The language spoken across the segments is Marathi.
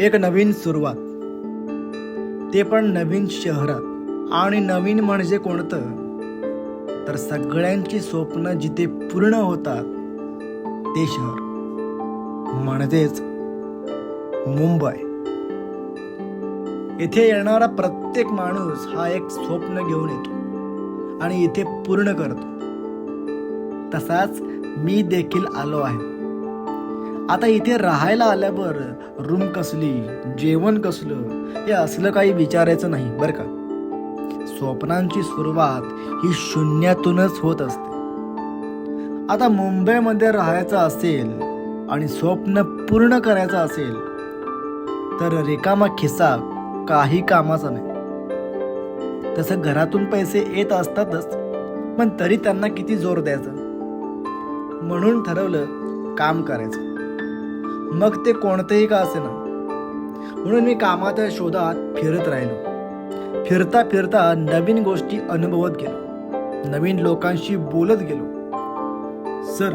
एक नवीन सुरुवात. ते पण नवीन शहरात. आणि नवीन म्हणजे कोणतं? तर सगळ्यांची स्वप्न जिथे पूर्ण होतात ते शहर. म्हणजेच मुंबई. इथे येणारा प्रत्येक माणूस हा एक स्वप्न घेऊन येतो आणि इथे पूर्ण करतो. तसाच मी देखील आलो आहे. आता इथे राहायला आल्यावर रूम कसली जेवण कसलं हे असलं काही विचारायचं नाही बरं का? स्वप्नांची सुरुवात ही शून्यातूनच होत असते. आता मुंबईमध्ये राहायचं असेल आणि स्वप्न पूर्ण करायचं असेल तर रिकामा खिस्सा काही कामाचा नाही. तसं घरातून पैसे येत असतातच पण तरी त्यांना किती जोर द्यायचा? म्हणून ठरवलं काम करायचं. मग ते कोणतेही का असे ना. म्हणून मी कामाच्या शोधात फिरत राहिलो. फिरता फिरता नवीन गोष्टी अनुभवत गेलो. नवीन लोकांशी बोलत गेलो. सर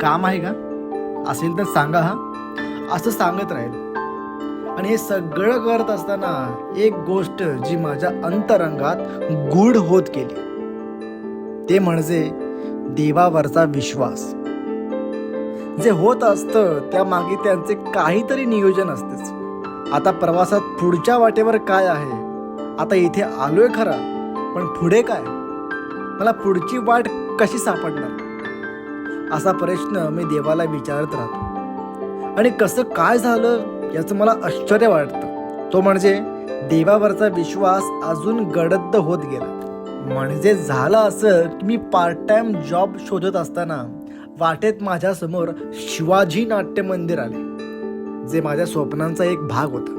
काम आहे का? असेल तर सांगा हा. असं सांगत राहिलो. आणि हे सगळं करत असताना एक गोष्ट जी माझ्या अंतरंगात गूढ होत गेली. ते म्हणजे देवावरचा विश्वास. जे होत असतं त्यामागे त्यांचे काहीतरी नियोजन असतेच आता प्रवासात पुढच्या वाटेवर काय आहे? आता इथे आलोय खरा पण पुढे काय? मला पुढची वाट कशी सापडणार? असा प्रश्न मी देवाला विचारत राहतो. आणि कसं काय झालं याचं मला आश्चर्य वाटतं. तो म्हणजे देवावरचा विश्वास अजून गडद्द होत गेला. म्हणजे झालं असं की मी पार्ट टाइम जॉब शोधत असताना वाटेत माझ्यासमोर शिवाजी नाट्य मंदिर आले जे माझ्या स्वप्नांचा एक भाग होता.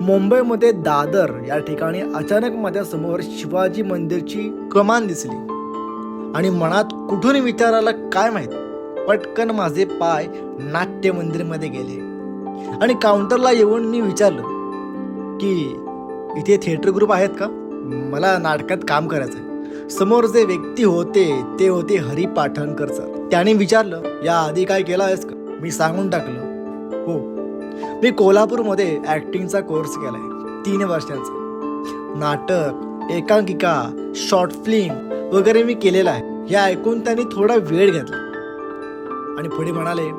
मुंबईमध्ये दादर या ठिकाणी अचानक माझ्यासमोर शिवाजी मंदिरची कमान दिसली. आणि मनात कुठून विचार आला काय माहीत? पटकन माझे पाय नाट्य मंदिरमध्ये गेले. आणि काउंटरला येऊन मी विचारलं की इथे थिएटर ग्रुप आहेत का? मला नाटकात काम करायचं आहे समोर जे व्यक्ती होते ते होते हरी पाठणकर सर. त्याने विचारलं या आधी काय केलं आहेस का? मी सांगून टाकलं हो. मी कोल्हापूरमध्ये ॲक्टिंगचा कोर्स केला आहे तीन वर्षांचा. नाटक एकांकिका शॉर्ट फिल्म वगैरे मी केलेला आहे. हे ऐकून त्यांनी थोडा वेळ घेतला. आणि पुढे म्हणाले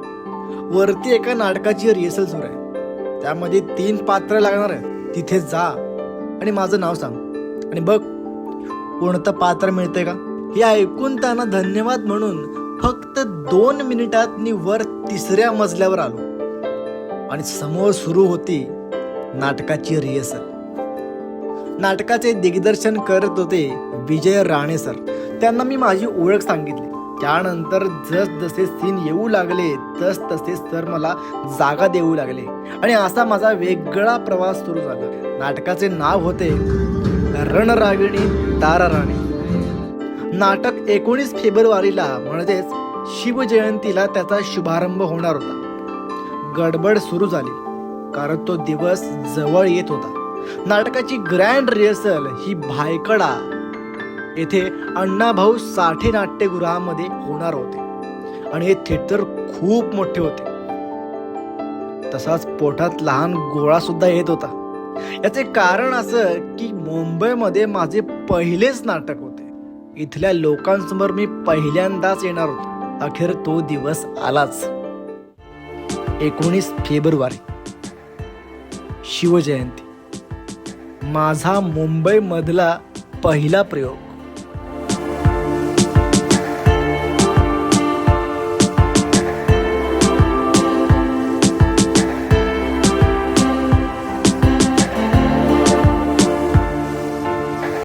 वरती एका नाटकाची रिहर्सल सुरू आहे. त्यामध्ये तीन पात्र लागणार आहेत. तिथे जा आणि माझं नाव सांग. आणि बघ कोणतं पात्र मिळते का? हे ऐकून त्यांना धन्यवाद म्हणून फक्त दोन मिनिटात मी वर तिसऱ्या मजल्यावर आलो. आणि समोर सुरू होती नाटकाची रिहर्सल. नाटकाचे दिग्दर्शन करत होते विजय राणे सर. त्यांना मी माझी ओळख सांगितली. त्यानंतर जस जसे सीन येऊ लागले तस तसे सर मला जागा देऊ लागले. आणि असा माझा वेगळा प्रवास सुरू झाला. नाटकाचे नाव होते रणरागिणी ताराराणी. नाटक एकोणीस फेब्रुवारीला म्हणजेच शिवजयंतीला त्याचा शुभारंभ होणार होता. गडबड सुरू झाली कारण तो दिवस जवळ येत होता. नाटकाची ग्रँड रिहर्सल ही भायकडा येथे अण्णाभाऊ साठे नाट्यगृहामध्ये होणार होते. आणि हे थिएटर खूप मोठे होते. तसाच पोटात लहान गोळा सुद्धा येत होता. याचे कारण असं की मुंबईमध्ये माझे पहिलेच नाटक होते. इथल्या लोकांसमोर मी पहिल्यांदाच येणार होतो. अखेर तो दिवस आलाच. एकोणीस फेब्रुवारी. शिवजयंती. माझा मुंबईमधला पहिला प्रयोग.